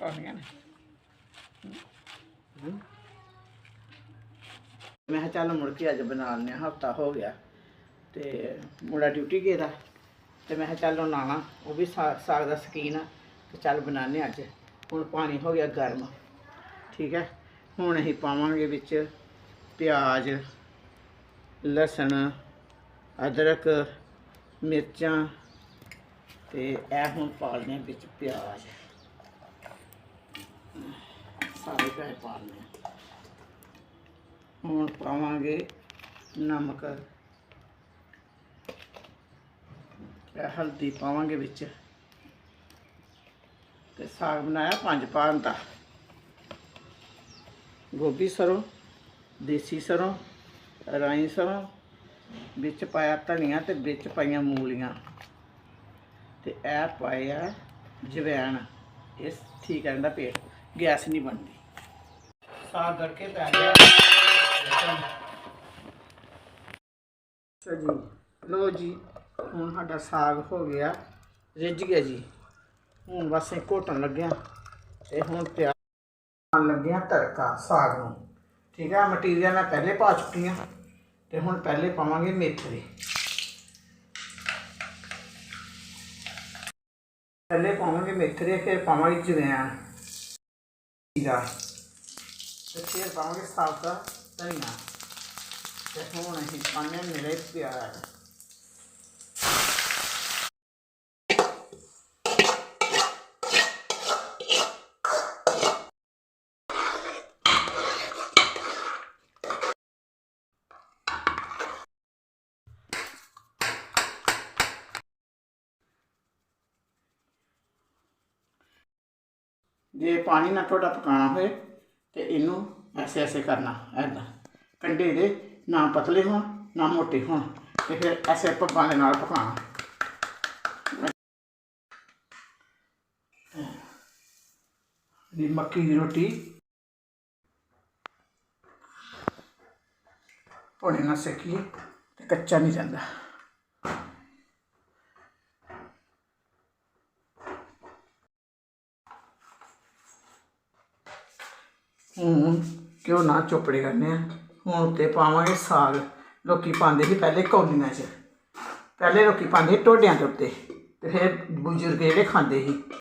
ਕਾਹਨੀਆਂ ਨੇ mm. ਮੈਂ ਕਿਹਾ ਚੱਲ ਮੁੜ ਕੇ ਅੱਜ ਬਣਾ ਲੈਂਦੇ ਹਾਂ, ਹਫਤਾ ਹੋ ਗਿਆ ਤੇ ਮੁੰਡਾ ਡਿਊਟੀ ਗਿਆ ਦਾ ਤੇ ਮੈਂ ਕਿਹਾ ਚੱਲ ਉਹ ਨਾਣਾ ਉਹ ਵੀ ਸਾ- ਸਾਗ ਦਾ ਸ਼ਕੀਨ ਆ ਤੇ ਚੱਲ ਬਣਾਉਂਦੇ ਹਾਂ ਅੱਜ। ਹੁਣ ਪਾਣੀ ਹੋ ਗਿਆ ਗਰਮ, ਠੀਕ ਹੈ? ਹੁਣ ਅਸੀਂ ਪਾਵਾਂਗੇ ਵਿੱਚ ਪਿਆਜ਼, ਲਸਣ, ਅਦਰਕ, ਮਿਰਚਾਂ ਤੇ ਇਹ ਹੁਣ ਪਾ ਲੈਂਦੇ ਹਾਂ ਵਿੱਚ ਪਿਆਜ਼। ਸਾਰੇ ਪਿਆਜ਼ ਪਾਲਨੇ ਆ। ਹੁਣ ਪਾਵਾਂਗੇ ਨਮਕ। ਇਹ ਹਲਦੀ ਪਾਵਾਂਗੇ ਵਿੱਚ। ਤੇ ਸਾਗ ਬਣਾਇਆ ਪੰਜ ਪਾਣ ਦਾ। ਗੋਭੀ ਸਰੋਂ, ਦੇਸੀ ਸਰੋਂ, ਰਾਈ ਸਰੋਂ, ਵਿੱਚ ਪਾਇਆ ਧਨੀਆ ਤੇ ਵਿੱਚ ਪਾਈਆਂ ਮੂਲੀਆਂ। ਤੇ ਇਹ ਪਾਇਆ ਜਵੈਣ। ਇਸ ਠੀਕ ਰਹਿੰਦਾ ਪੇਟ। ਗੈਸ ਨਹੀਂ ਬਣਦੀ। ਸਾਗ ਕਰਕੇ ਪੈ ਗਿਆ। ਅੱਛਾ ਜੀ। ਲੋ ਜੀ ਹੁਣ ਸਾਡਾ ਸਾਗ ਹੋ ਗਿਆ। ਰਿੱਝ ਗਿਆ ਜੀ। ਹੁਣ ਬਸ ਇਹ ਘੋਟਣ ਲੱਗਿਆ ਤੇ ਹੁਣ ਤਿਆਰ ਕਰਨ ਲੱਗਿਆ ਤੜਕਾ ਸਾਗ ਨੂੰ। ਠੀਕ ਹੈ ਮਟੀਰੀਅਲ ਮੈਂ ਪਹਿਲੇ ਪਾ ਚੁੱਕੀ ਹਾਂ ਤੇ ਹੁਣ ਪਹਿਲੇ ਪਾਵਾਂਗੇ ਮੇਥਰੇ ਪਹਿਲੇ ਪਾਵਾਂਗੇ ਮੇਥਰੇ ਫਿਰ ਪਾਵਾਂਗੇ ਜਵੈਣ। ਜੀਰਾ ਤੇ ਫਿਰ ਪਾਵਾਂਗੇ ਸਾਬਤਾ ਧਨੀਆ ਤੇ ਹੁਣ ਅਸੀਂ ਪਾਣੇ ਮੇਰੇ ਜੇ ਪਾਣੀ ਨਾਲ ਤੁਹਾਡਾ ਪਕਾਣਾ ਹੋਏ ਤੇ ਇਹਨੂੰ ਐਸੇ ਐਸੇ ਕਰਨਾ ਐਦਾਂ ਕੰਡੇ ਦੇ ਨਾ ਪਤਲੇ ਹੋਣ, ਨਾ ਮੋਟੇ ਹੋਣ ਤੇ ਫਿਰ ਐਸੇ ਪੱਬਾਂ ਦੇ ਨਾਲ ਪਕਾਣਾ ਦੀ ਮੱਕੀ ਦੀ ਰੋਟੀ। ਪੋਣੇ ਨਾਲ ਸੇਕੀ ਤੇ ਕੱਚਾ ਨਹੀਂ ਜਾਂਦਾ ਹੁਣ ਘਿਓ ਨਾ ਚੋਪੜੇ ਕਰਨੇ ਆ? ਹੁਣ ਉੱਤੇ ਪਾਵਾਂਗੇ ਸਾਗ। ਲੋਕੀ ਪਾਉਂਦੇ ਸੀ ਪਹਿਲੇ ਕੌਲੀਆਂ 'ਚ। ਪਹਿਲੇ ਲੋਕੀ ਪਾਉਂਦੇ ਸੀ ਟੋਡਿਆਂ ਦੇ ਉੱਤੇ। ਤੇ ਫਿਰ ਬਜ਼ੁਰਗ ਜਿਹੜੇ ਖਾਂਦੇ ਸੀ।